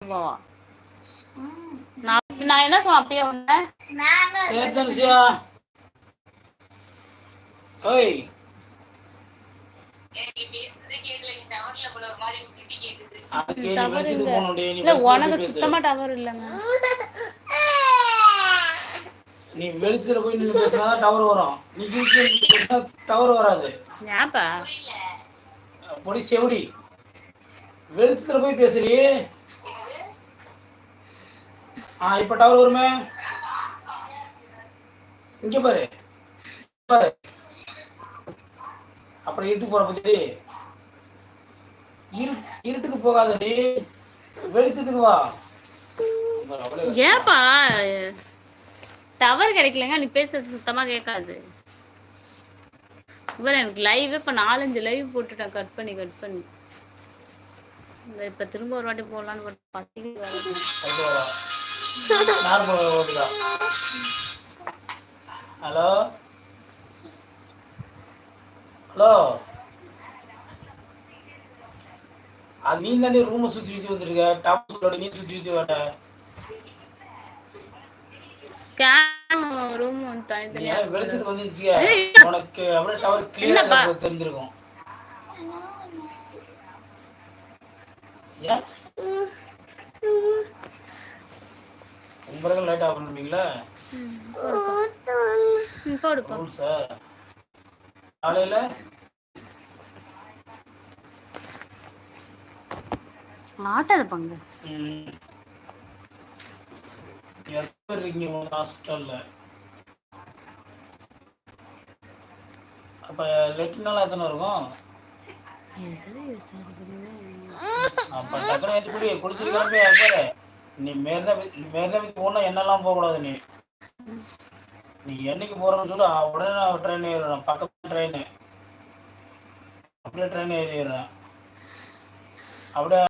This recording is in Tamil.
போவா நான் என்ன சொன்னேன்? அப்படியே உன்ன சரி தனுஷியா ஓய். உனக்கு சுத்தமா டவர் இல்லைங்க. நீ வெளிச்சத்துல போய் நின்று பேசினா டவர் வரும். நீ டவர் வராது. பொடி செவடி வெளிச்சத்துல போய் பேசுறி ஆ இப்ப டவர் வருமே? இங்க பாரு. பாரு. அப்புறம் இருட்டு போற பத்தி. இரு இருட்டுக்கு போகாதடி. வெளிச்சத்துக்கு வா. ஏப்பா? டவர் கிடைக்கலங்க நீ பேசுறது சுத்தமா கேட்காது. இவர் எனக்கு லைவ் இப்ப நாலஞ்சு லைவ் போட்டுட்டேன். கட் பண்ணி கட் பண்ணி. இப்ப திரும்ப ஒரு வாட்டி போடலான்னு பசிக்கு ஹலோ? ஹலோ? அது நீ தானே ரூமை சுற்றி சுற்றி வந்துருக்க. டாப் சொல்லோட நீ சுற்றி சுற்றி வர. ரூம் வெளிச்சத்துக்கு உனக்கு அப்படியே டவர்? கிளியர் தெரிஞ்சிருக்கும். ஏன்? உங்க லைட் ஆஃப் பண்ணுவீங்களா போடுப்பா. காலையில்? ஆட்டாத பங்கு. இருக்கீங்க உங்க ஹாஸ்பிட்டலில் அப்போ லெட்டினால எத்தனை இருக்கும்? அப்போ டக்குனு வச்சு குடி பாரு? நீ மேலே மேலே வச்சு போனா என்னெல்லாம் போகக்கூடாது நீ? நீ என்னைக்கு போறேன்னு சொல்லி உடனே நான் ட்ரெயின் ஏறிடுறேன். பக்கத்து ட்ரெயின் அப்படியே ட்ரெயின் ஏறிடுறேன். அப்படியே